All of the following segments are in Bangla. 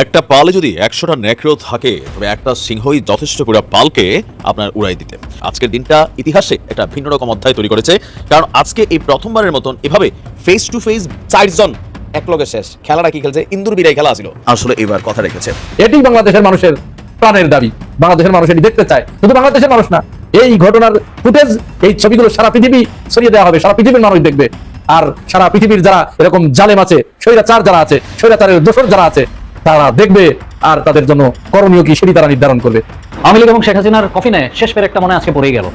একটা পালে যদি একশোটা নেকড়েও থাকে, তবে একটা সিংহই যথেষ্ট পুরো পালকে আপনার উড়াই দিতে। আজকের দিনটা ইতিহাসে একটা ভিন্ন রকম অধ্যায় তৈরি করেছে, কারণ আজকে এই প্রথমবারের মতন এভাবে ফেস টু ফেস চারজন শেষ। খেলাটা কি খেলছে? ইন্দুর বিরাই খেলা আসলে এবার কথা রেখেছে। এটি বাংলাদেশের মানুষের প্রাণের দাবি। বাংলাদেশের মানুষ এটি দেখতে চায়। শুধু বাংলাদেশের মানুষ না, এই ঘটনার ফুটেজ এই ছবিগুলো সারা পৃথিবী ছড়িয়ে দেওয়া হবে, সারা পৃথিবীর মানুষ দেখবে। আর সারা পৃথিবীর যারা এরকম জালেম আছে, স্বৈরাচার যারা আছে, স্বৈরাচারের দোষর যারা আছে তারা দেখবে আর তাদের জন্য করণীয় কি সেটি তারা নির্ধারণ করবে। আওয়ামী লীগ এবং শেখ হাসিনার কফিনে শেষ পেরেকটা মনে আজকে পড়েই গেল।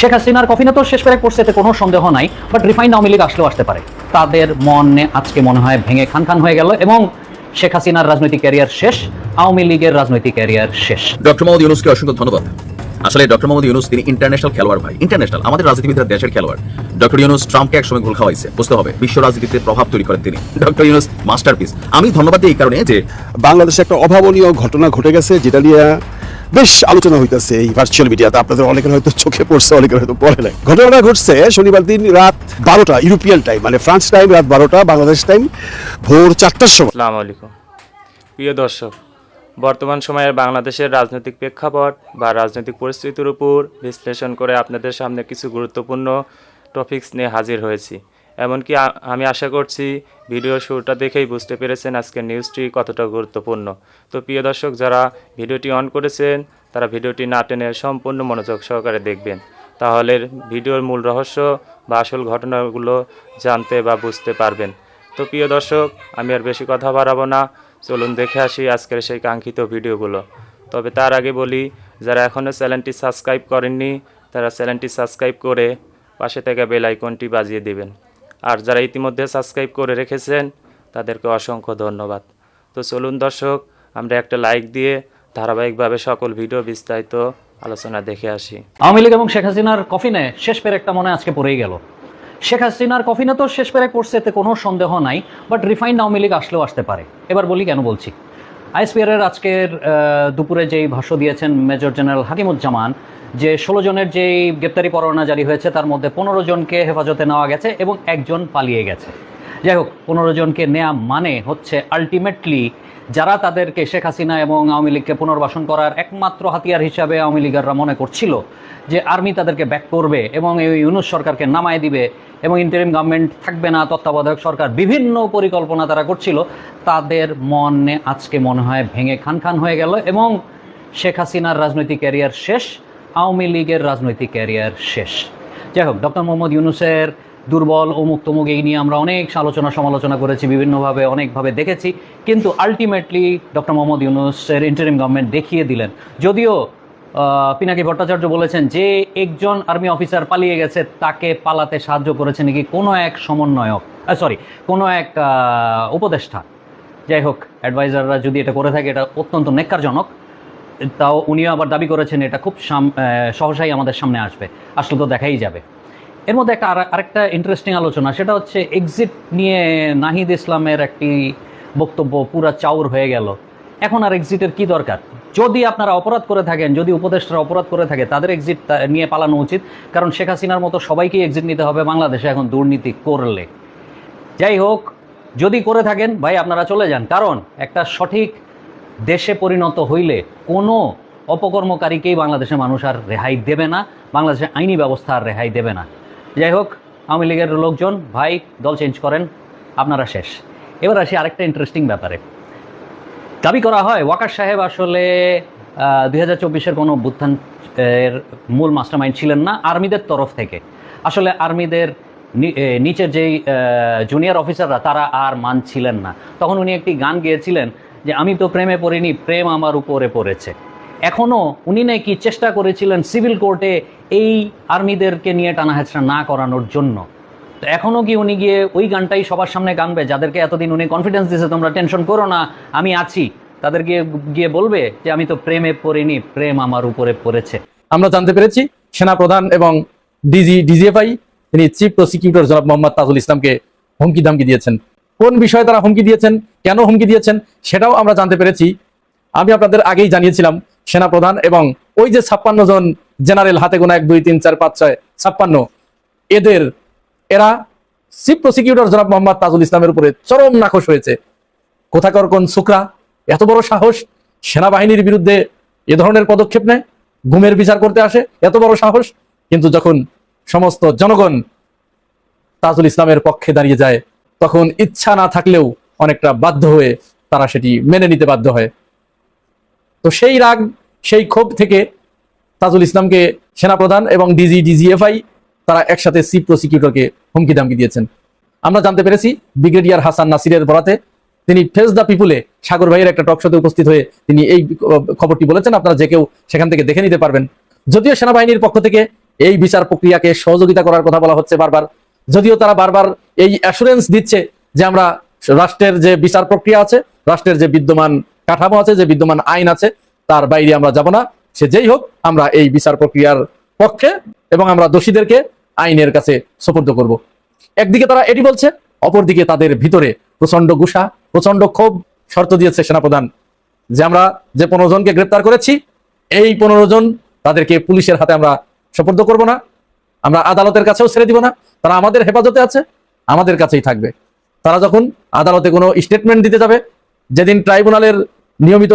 শেখ হাসিনার কফিনে তো শেষ পেরেক পড়ছে এতে কোনো সন্দেহ নাই বাট রিফাইন্ড আওয়ামী লীগ আসলেও আসতে পারে। তাদের মনে আজকে মনে হয় ভেঙে খান খান হয়ে গেল এবং শেখ হাসিনার রাজনৈতিক ক্যারিয়ার শেষ আওয়ামী লীগের রাজনৈতিক ক্যারিয়ার শেষ। ডক্টর মোহাম্মদ ইউনুসকে অসংখ্য ধন্যবাদ। আসলে ডক্টর মোহাম্মদ ইউনুস, তিনি ইন্টারন্যাশনাল খেলোয়াড় ভাই। ইন্টারন্যাশনাল আমাদের রাজনীতিবিদরা দেশের খেলোয়াড়। ডক্টর ইউনুস ট্রাম্পকে একসময় গোল খাওয়াইছে, বুঝতে হবে। বিশ্ব রাজনীতিতে প্রভাব তৈরি করেন তিনি। ডক্টর ইউনুস মাস্টারপিস আমি ধন্যবাদ দিই এই কারণে যে বাংলাদেশে একটা অভাবনীয় ঘটনা ঘটে গেছে, যেটা নিয়ে বেশ আলোচনা হইতেছে এই ভার্চুয়াল মিডিয়াতে আপনাদের অনেকের হয়তো চোখে পড়ছে, অনেকের হয়তো পড়ে নাই। ঘটনাটা ঘটছে শনিবার দিন রাত বারোটা ইউরোপিয়ান টাইম মানে ফ্রান্স টাইম রাত বারোটা, বাংলাদেশ টাইম ভোর চারটার সময়। আসসালামু আলাইকুম। প্রিয় দর্শক বর্তমান সময়ের বাংলাদেশের রাজনৈতিক প্রেক্ষাপট বা রাজনৈতিক পরিস্থিতির উপর বিশ্লেষণ করে আপনাদের সামনে কিছু গুরুত্বপূর্ণ টপিকস নিয়ে হাজির হয়েছি। এমনকি আমি আশা করছি ভিডিও শুরুটা দেখেই বুঝতে পেরেছেন আজকের নিউজটি কতটা গুরুত্বপূর্ণ। তো প্রিয় দর্শক, যারা ভিডিওটি অন করেছেন, তারা ভিডিওটি না টেনে সম্পূর্ণ মনোযোগ সহকারে দেখবেন। তাহলে ভিডিওর মূল রহস্য বা আসল ঘটনাগুলো জানতে বা বুঝতে পারবেন। তো প্রিয় দর্শক, আমি আর বেশি কথা বাড়াবো না। চলুন দেখে আসি আজকের সেই কাঙ্ক্ষিত ভিডিওগুলো। তবে তার আগে বলি, যারা এখনও চ্যানেলটি সাবস্ক্রাইব করেননি, তারা চ্যানেলটি সাবস্ক্রাইব করে পাশে থেকে বেল আইকনটি বাজিয়ে দিবেন। আর যারা ইতিমধ্যে সাবস্ক্রাইব করে রেখেছেন, তাদেরকে অসংখ্য ধন্যবাদ। তো চলুন দর্শক, আমরা একটা লাইক দিয়ে ধারাবাহিকভাবে সকল ভিডিও বিস্তারিত আলোচনা দেখে আসি। আওয়ামী লীগ এবং শেখ হাসিনার কফিনে শেষ পেরেকটা মনে আজকে পড়েই গেল। শেখ হাসিনার কফিনে তো শেষ পেরেক পড়ছে এতে কোনো সন্দেহ নাই বাট রিফাইন্ড আওয়ামী লীগ আসলেও আসতে পারে। এবার বলি কেন বলছি। আইএসপিআরের আজকের দুপুরে যেই ভাষ্য দিয়েছেন মেজর জেনারেল হাকিমুজ্জামান, যে ষোলো জনের যেই গ্রেপ্তারি পরোয়ানা জারি হয়েছে, তার মধ্যে পনেরো জনকে হেফাজতে নেওয়া গেছে এবং একজন পালিয়ে গেছে। যাই হোক, পনেরো জনকে নেওয়া মানে হচ্ছে আলটিমেটলি যারা তাদেরকে শেখ হাসিনা এবং আওয়ামী লীগকে পুনর্বাসন করার একমাত্র হাতিয়ার হিসাবে আওয়ামী লীগাররা মনে করছিল যে আর্মি তাদেরকে ব্যাক করবে এবং এই ইউনুস সরকারকে নামায় দিবে এবং ইন্টারিম গভর্নমেন্ট থাকবে না, তত্ত্বাবধায়ক সরকার বিভিন্ন পরিকল্পনা তারা করছিল, তাদের মনে আজকে মনে হয় ভেঙে খান খান হয়ে গেল এবং শেখ হাসিনার রাজনৈতিক ক্যারিয়ার শেষ, আওয়ামী লীগের রাজনৈতিক ক্যারিয়ার শেষ। যাই হোক, ডক্টর মোহাম্মদ ইউনুসের দুর্বল অমুক তমুক এই নিয়ে আমরা অনেক আলোচনা সমালোচনা করেছি, বিভিন্নভাবে অনেকভাবে দেখেছি। কিন্তু আলটিমেটলি ডক্টর মোহাম্মদ ইউনুসের ইন্টারিম গভর্নমেন্ট দেখিয়ে দিলেন। যদিও পিনাকি ভট্টাচার্য বলেছেন যে একজন আর্মি অফিসার পালিয়ে গেছে, তাকে পালাতে সাহায্য করেছে নাকি কোনো এক সমন্বয়ক সরি কোনো এক উপদেষ্টা। যাই হোক অ্যাডভাইজাররা যদি এটা করে থাকে, এটা অত্যন্ত নেককারজনক। তাও উনিও আবার দাবি করেছেন, এটা খুব সহসাই আমাদের সামনে আসবে। আসলে তো দেখাই যাবে। এর মধ্যে একটা আর- আরেকটা ইন্টারেস্টিং আলোচনা, সেটা হচ্ছে এক্সিট নিয়ে নাহিদ ইসলামের একটি বক্তব্য পুরা চাউর হয়ে গেল। এখন আর এক্সিটের কি দরকার? যদি আপনারা অপরাধ করে থাকেন, যদি উপদেষ্টারা অপরাধ করে থাকে, তাদের এক্সিট নিয়ে পালানো উচিত। কারণ শেখ হাসিনার মতো সবাইকেই এক্সিট নিতে হবে বাংলাদেশে এখন দুর্নীতি করলে। যাই হোক, যদি করে থাকেন, ভাই আপনারা চলে যান। কারণ একটা সঠিক দেশে পরিণত হইলে কোনো অপকর্মকারীকেই বাংলাদেশের মানুষ আর রেহাই দেবে না, বাংলাদেশের আইনি ব্যবস্থা আর রেহাই দেবে না। যাই হোক আওয়ামী লীগের লোকজন, ভাই, দল চেঞ্জ করেন, আপনারা শেষ। এবার আসি আরেকটা ইন্টারেস্টিং ব্যাপারে। দাবি করা হয়, ওয়াকার সাহেব আসলে দুই হাজার চব্বিশের কোনো বুত্থান এর মূল মাস্টারমাইন্ড ছিলেন না, আর্মিদের তরফ থেকে। আসলে আর্মিদের নিচের যেই জুনিয়র অফিসাররা তারা আর মানছিলেন না। তখন উনি একটি গান গেয়েছিলেন যে, আমি তো প্রেমে পড়িনি, প্রেম আমার উপরে পড়েছে। এখনও উনি নাকি চেষ্টা করেছিলেন সিভিল কোর্টে এই আর্মিদেরকে নিয়ে টানাহেচড়া না করানোর জন্য। তো এখনও কি উনি গিয়ে ওই গানটাই সবার সামনে গানবে, যাদেরকে এতদিন উনি কনফিডেন্স দিয়েছে, তোমরা টেনশন করো না, আমি আছি। তাদের গিয়ে গিয়ে বলবে যে, আমি তো প্রেমে পড়িনি, প্রেম আমার উপরে পড়েছে। আমরা জানতে পেরেছি সেনা প্রধান এবং ডিজি, ডিজিএফআই, তিনি চিফ প্রসিকিউটর জনাব মোহাম্মদ তাজুল ইসলামকে হুমকি ধামকি দিয়েছেন। কোন বিষয়ে তারা হুমকি দিয়েছেন, কেন হুমকি দিয়েছেন, সেটাও আমরা জানতে পেরেছি। আমি আপনাদের আগেই জানিয়েছিলাম সেনা প্রধান এবং ওই যে ছাপ্পান্ন জন জেনারেল হাতে গোনা এক, দুই, তিন, চার, পাঁচ, ছয়, ছাপ্পান্ন, এদের, এরা চিফ প্রসিকিউটর জনাব মোহাম্মদ তাজুল ইসলামের উপরে চরম নাকশ হয়েছে। কোথাকার কোন সুকরা এত বড় সাহস? সেনাবাহিনীর বিরুদ্ধে এ ধরনের পদক্ষেপ নেয়? গুমের বিচার করতে আসে? এত বড় সাহস? কিন্তু যখন সমস্ত জনগণ তাজুল ইসলামের পক্ষে দাঁড়িয়ে যায়, তখন ইচ্ছা না থাকলেও অনেকটা বাধ্য হয়ে তারা সেটি মেনে নিতে বাধ্য হয়। তো সেই রাগ, সেই ক্ষোভ থেকে তাজুল ইসলামকে সেনাপ্রধান এবং ডিজি ডিজিএফআই তারা একসাথে চিফ প্রসিকিউটরকে হুমকি দামকি দিয়েছেন। আমরা জানতে পেরেছি ব্রিগেডিয়ার হাসান নাসিরের বরাতে তিনি ফেস দ্য পিপুলে সাগর ভাইয়ের একটা টক শোতে উপস্থিত হয়ে তিনি এই খবরটি বলেছেন। আপনারা যে কেউ সেখান থেকে দেখে নিতে পারবেন। যদিও সেনাবাহিনীর পক্ষ থেকে এই বিচার প্রক্রিয়াকে সহযোগিতা করার কথা বলা হচ্ছে বারবার, যদিও তারা বারবার এই অ্যাসুরেন্স দিচ্ছে যে আমরা রাষ্ট্রের যে বিচার প্রক্রিয়া আছে, রাষ্ট্রের যে বিদ্যমান কাঠামো আছে, যে বিদ্যমান আইন আছে, তার বাইরে আমরা যাব না। সে যেই হোক, আমরা এই বিচার প্রক্রিয়ার পক্ষে এবং আমরা দোষীদেরকে আইনের কাছে সোপর্দ করব। একদিকে তারা এটি বলছে, অপরদিকে তাদের ভিতরে প্রচণ্ড গুসা প্রচণ্ড ক্ষোভ শর্ত দিয়েছে সেনাপ্রধান। যে আমরা যে পনেরো জনকে গ্রেপ্তার করেছি, এই পনেরো জন তাদেরকে পুলিশের হাতে আমরা সোপর্দ করব না। আমরা আদালতের কাছেও ছেড়ে দিব না। তারা আমাদের হেফাজতে আছে, আমাদের কাছেই থাকবে। তারা যখন আদালতে কোনো স্টেটমেন্ট দিতে যাবে, যেদিন ট্রাইব্যুনালের নিয়মিত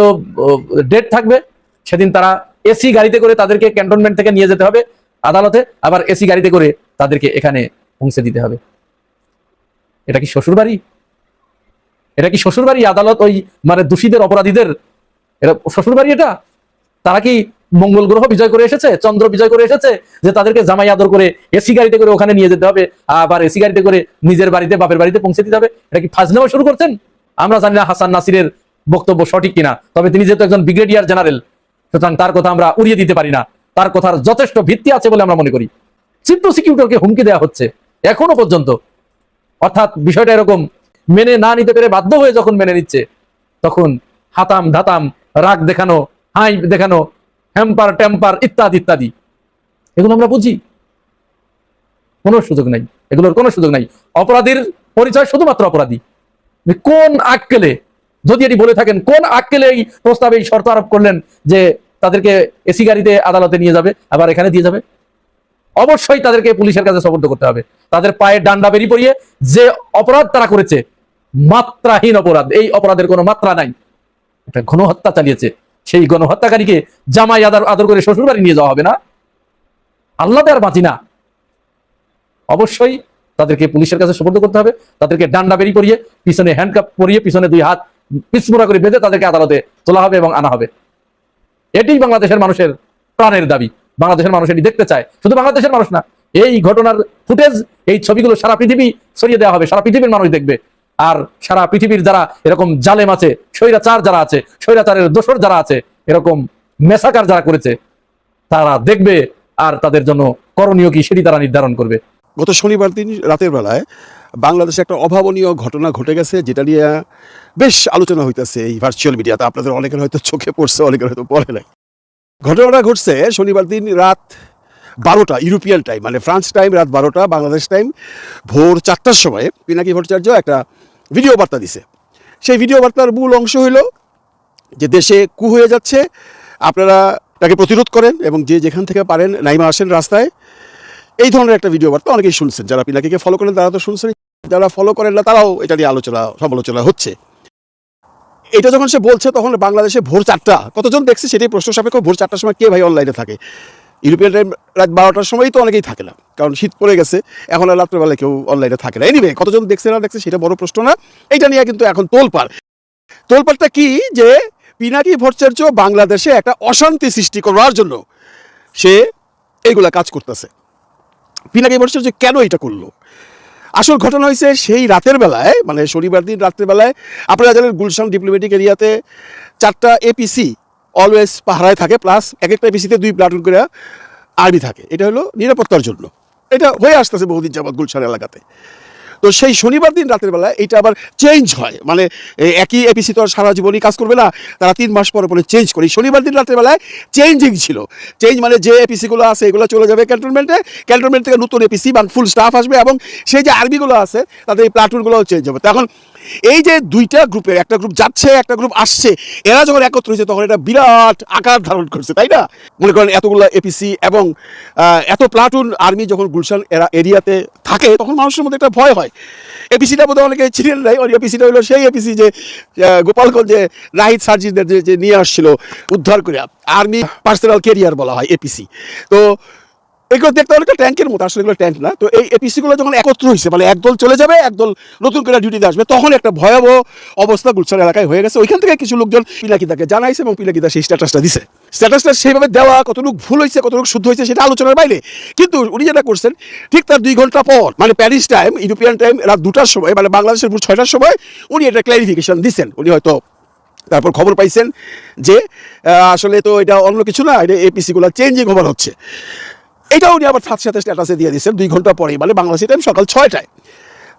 ডেট থাকবে, সেদিন তারা এসি গাড়িতে করে তাদেরকে ক্যান্টনমেন্ট থেকে নিয়ে যেতে হবে আদালতে, আবার এসি গাড়িতে করে তাদেরকে এখানে পৌঁছে দিতে হবে। এটা কি শ্বশুর বাড়ি? এটা কি শ্বশুর বাড়ি? আদালত ওই মানে দোষীদের, অপরাধীদের এটা শ্বশুর বাড়ি এটা? তারা কি মঙ্গল গ্রহ বিজয় করে এসেছে? চন্দ্র বিজয় করে এসেছে? যে তাদেরকে জামাই আদর করে এসি গাড়িতে করে ওখানে নিয়ে যেতে হবে, আবার এসি গাড়িতে করে নিজের বাড়িতে, বাপের বাড়িতে পৌঁছে দিতে হবে। এটা কি ফাজনামা শুরু করছেন? আমরা জানি না হাসান নাসিরের বক্তব্য সঠিক কিনা? তবে তিনি যেহেতু একজন ব্রিগেডিয়ার জেনারেল সুতরাং তার কথা আমরা উড়িয়ে দিতে পারি না। তার কথার যথেষ্ট ভিত্তি আছে বলে আমরা মনে করি। চিফ প্রসিকিউটরকে হুমকি দেওয়া হচ্ছে এখনও পর্যন্ত। অর্থাৎ বিষয়টা এরকম, মেনে না নিতে পেরে বাধ্য হয়ে যখন মেনে নিচ্ছে, তখন হাতাম ধাতাম, রাগ দেখানো, হাই দেখানো হ্যাম্পার ট্যাম্পার ইত্যাদি ইত্যাদি। এগুলো আমরা বুঝি। কোনো সুযোগ নাই। এগুলোর কোনো সুযোগ নাই। অপরাধীর পরিচয় শুধুমাত্র অপরাধী। কোন আক্কেলে যদি এটি বলে থাকেন, কোন আক্কেলে এই প্রস্তাবে এই শর্ত আরোপ করলেন যে তাদেরকে এসি গাড়িতে আদালতে নিয়ে যাবে, আবার এখানে দিয়ে যাবে? অবশ্যই তাদেরকে পুলিশের কাছে সবর্দ করতে হবে। তাদের পায়ে ডান্ডা বেরিয়ে পড়িয়ে যে অপরাধ তারা করেছে, মাত্রাহীন অপরাধ, এই অপরাধের কোনো মাত্রা নাই। একটা গণহত্যা চালিয়েছে। সেই গণহত্যাকারীকে জামাই আদর আদর করে শ্বশুর বাড়ি নিয়ে যাওয়া হবে না? আল্লাহ আর বাঁচি না। অবশ্যই তাদেরকে পুলিশের কাছে সুপর্দ করতে হবে। তাদেরকে ডান্ডা বেরিয়ে পরিয়ে পিছনে হ্যান্ডকাপ পরিয়ে, পিছনে দুই হাত পিছমোড়া করে বেঁধে তাদেরকে আদালতে তোলা হবে এবং আনা হবে। এটি বাংলাদেশের মানুষের প্রাণের দাবি। বাংলাদেশের মানুষ এটি দেখতে চায়। শুধু বাংলাদেশের মানুষ না, এই ঘটনার ফুটেজ, এই ছবিগুলো সারা পৃথিবী ছড়িয়ে দেওয়া হবে, সারা পৃথিবীর মানুষ দেখবে। আর সারা পৃথিবীর যারা এরকম জালেম আছে, স্বৈরাচার যারা আছে, স্বৈরাচারের দোসর যারা আছে, এরকম মেসাকার যারা করেছে, তারা দেখবে আর তাদের জন্য করণীয় কি সেটি তারা নির্ধারণ করবে। গত শনিবার দিন রাতের বেলায় বাংলাদেশে একটা অভাবনীয় ঘটনা ঘটে গেছে, যেটা নিয়ে বেশ আলোচনা হইতেছে এই ভার্চুয়াল মিডিয়াতে আপনাদের অনেকের হয়তো চোখে পড়ছে, অনেকের হয়তো পড়ে নাই। ঘটনাটা ঘটছে শনিবার দিন রাত বারোটা ইউরোপিয়ান টাইম মানে ফ্রান্স টাইম রাত বারোটা, বাংলাদেশ টাইম ভোর চারটার সময় পিনাকি ভট্টাচার্য একটা ভিডিও বার্তা দিছে। সেই ভিডিও বার্তার মূল অংশ হইল যে দেশে কু হয়ে যাচ্ছে, আপনারা তাকে প্রতিরোধ করেন এবং যে যেখান থেকে পারেন, নাইমা আসেন রাস্তায় এই ধরনের একটা ভিডিও বার্তা অনেকেই শুনছেন। যারা পিনাকিকে ফলো করেন, তারা তো শুনছেন যারা ফলো করেন না, তারাও এটা নিয়ে আলোচনা, সমালোচনা হচ্ছে। এটা যখন সে বলছে, তখন বাংলাদেশে ভোর চারটা। কতজন দেখছে সেটাই প্রশ্ন সাপেক্ষ, ভোর চারটার সময় কে ভাই অনলাইনে থাকে? ইউরোপিয়ান টাইম রাত বারোটার সময়ই তো অনেকেই থাকে না, কারণ শীত পড়ে গেছে, এখন আর রাত্রেবেলা কেউ অনলাইনে থাকে না। এনিবে কতজন দেখছে না দেখছে সেটা বড় প্রশ্ন না, এটা নিয়ে কিন্তু এখন তোলপাড়। তোলপাড়টা কি যে পিনাকি ভট্টাচার্য বাংলাদেশে একটা অশান্তি সৃষ্টি করার জন্য সে এইগুলা কাজ করতেছে। পিনাকি ভট্টাচার্য কেন এটা করল। আসল ঘটনা হয়েছে সেই রাতের বেলায় মানে শনিবার দিন রাতের বেলায়, আপনারা জানেন গুলশান ডিপ্লোমেটিক এরিয়াতে চারটা এপিসি অলওয়েজ পাহারায় থাকে প্লাস এক একটা এপিসিতে দুই প্লাটুন করে আর্মি থাকে। এটা হলো নিরাপত্তার জন্য। এটা হয়ে আসতেছে বহুদিন যাবৎ গুলশান এলাকাতে। তো সেই শনিবার দিন রাতের বেলা এটা আবার চেঞ্জ হয়। মানে একই এপিসি তো আর সারা জীবনই কাজ করবে না, তারা তিন মাস পরে পরে চেঞ্জ করে। শনিবার দিন রাতের বেলায় চেঞ্জিং ছিল। চেঞ্জ মানে যে এপিসিগুলো আছে, এগুলো চলে যাবে ক্যান্টনমেন্টে ক্যান্টনমেন্ট থেকে নতুন এপিসি বা ফুল স্টাফ আসবে এবং সেই যে আর্মিগুলো আছে, তাদের এই প্লাটুনগুলোও চেঞ্জ হবে। তো এখন এই যে দুইটা গ্রুপের, একটা গ্রুপ যাচ্ছে, একটা গ্রুপ আসছে, এরা যখন একত্র হয়েছে তখন এটা বিরাট আকার ধারণ করছে, তাই না? মনে করেন এতগুলো এপিসি এবং এত প্লাটুন আর্মি যখন গুলশান এরা, এরিয়াতে থাকে, তখন মানুষের মধ্যে একটা ভয় হয়। এপিসিটা বোধহয় অনেকে ছিলেন নাই, ওই এপিসিটা হলো সেই এপিসি যে গোপালগঞ্জে নাহিদ সার্জিদের যে নিয়ে আসছিল উদ্ধার করে আর্মি পার্সোনাল কেরিয়ার বলা হয় এপিসি তো এগুলো দেখতে অনেকটা ট্যাঙ্কের মতো, আসলে এগুলো ট্যাঙ্ক না। তো এই এপিসিগুলো যখন একত্র হয়েছে মানে একদল চলে যাবে, একদল নতুন করে ডিউটিতে আসবে, তখন একটা ভয়াবহ অবস্থা গুলশান এলাকায় হয়ে গেছে। ওইখান থেকে কিছু লোকজন পিলাকিদাকে জানাইছে এবং পিলাকিদা সেই স্ট্যাটাসটা দিছে। স্ট্যাটাসটা সেইভাবে দেওয়া কতটুকু ভুল হয়েছে, কতটুকু শুদ্ধ হয়েছে সেটা আলোচনার বাইরে। কিন্তু উনি যেটা করছেন, ঠিক তার দুই ঘণ্টা পর মানে প্যারিস টাইম ইউরোপিয়ান টাইম রাত দুটার সময় মানে বাংলাদেশের ভোর ছয়টার সময় উনি এটা ক্লারিফিকেশন দিচ্ছেন উনি হয়তো তারপর খবর পাইছেন যে আসলে তো এটা অন্য কিছু না, এটা এপিসিগুলো চেঞ্জিং হবার হচ্ছে। এটা উনি আবার সাথে সাথে স্ট্যাটাসে দিয়ে দিচ্ছেন দুই ঘণ্টা পরেই মানে বাংলাদেশি টাইম সকাল ছয়টায়।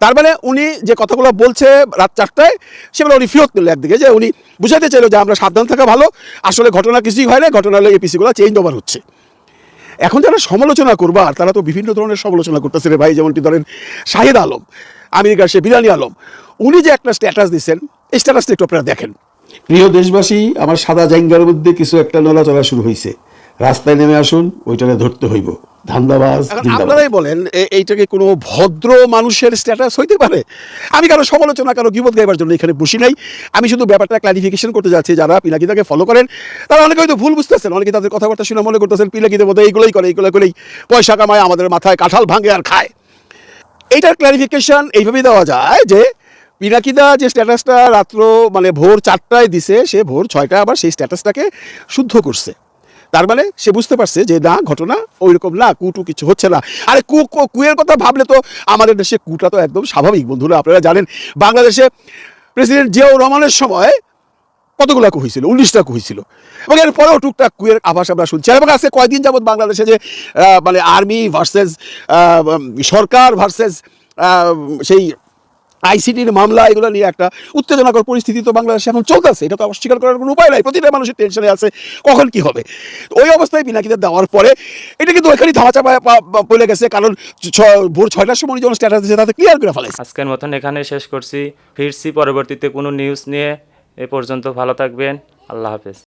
তার মানে উনি যে কথাগুলো বলছে রাত চারটায় সেগুলো উনি ফেরত নিল একদিকে, যে উনি বুঝাতে চাইলো যে আমরা সাবধান থাকা ভালো, আসলে ঘটনা কিছুই হয় না, ঘটনা হলে এপিসিগুলো চেঞ্জ ওভার হচ্ছে। এখন যারা সমালোচনা করবার তারা তো বিভিন্ন ধরনের সমালোচনা করতেছে রে ভাই, যেমনটি ধরেন শাহিদ আলম আমেরিকার সে বিরানি আলম, উনি যে একটা স্ট্যাটাস দিচ্ছেন, এই স্ট্যাটাসটা একটু আপনারা দেখেন। প্রিয় দেশবাসী, আমার সাদা জাইঙ্গার মধ্যে কিছু একটা নড়াচড়া শুরু হয়েছে। রাস্তায় নেমে আসুন ওইটাকে ধরতে হইব। ধান্দাবাজ আপনারাই বলেন এইটাকে কোনো ভদ্র মানুষের স্ট্যাটাস হইতে পারে? আমি কারও সমালোচনা কারও বিপদ গাইবার জন্য এখানে বসি নাই। আমি শুধু ব্যাপারটা ক্লারিফিকেশন করতে যাচ্ছি যারা পিলাকিদাকে ফলো করেন তারা অনেকে হয়তো ভুল বুঝতেছেন অনেকে তাদের কথাবার্তা শুনে মনে করতেছেন পিলাকিদের মধ্যে এইগুলোই করে এইগুলো করেই পয়সা কামায় আমাদের মাথায় কাঁঠাল ভাঙে আর খায়। এইটার ক্লারিফিকেশন এইভাবেই দেওয়া যায় যে পিনাকিদা যে স্ট্যাটাসটা রাত্র মানে ভোর চারটায় দিছে সে ভোর ছয়টায় আবার সেই স্ট্যাটাসটাকে শুদ্ধ করছে। তার মানে সে বুঝতে পারছে যে না, ঘটনা ওই রকম না, কুটু কিছু হচ্ছে না। আরে কু কুয়ের কথা ভাবলে তো আমাদের দেশে কুটা তো একদম স্বাভাবিক। বন্ধুরা, আপনারা জানেন, বাংলাদেশে প্রেসিডেন্ট জিয়াউর রহমানের সময় কতগুলো কু হয়েছিল উনিশটা কু হয়েছিল এবং এর পরেও টুকটাক কুয়ের আভাস আমরা শুনছি। এবং আজকে কয়দিন যাবৎ বাংলাদেশে যে মানে আর্মি ভার্সেস সরকার ভার্সেস সেই আইসিটির মামলা, এগুলো নিয়ে একটা উত্তেজনাকর পরিস্থিতি তো বাংলাদেশে এখন চলতেছে। এটা তো অস্বীকার করার কোনো উপায় নাই। প্রতিটা মানুষের টেনশনে আছে, কখন কি হবে? ওই অবস্থায় পিনাকিদের দেওয়ার পরে এটা কিন্তু ওইখানেই ধামাচাপা পড়ে গেছে, কারণ ভোর ছয়টার সময় যখন স্ট্যাটাস দিয়েছে তাতে ক্লিয়ার করে ফেলাইছে। আজকের মতন এখানে শেষ করছি। ফিরছি পরবর্তীতে কোনো নিউজ নিয়ে। এ পর্যন্ত ভালো থাকবেন। আল্লাহ হাফেজ।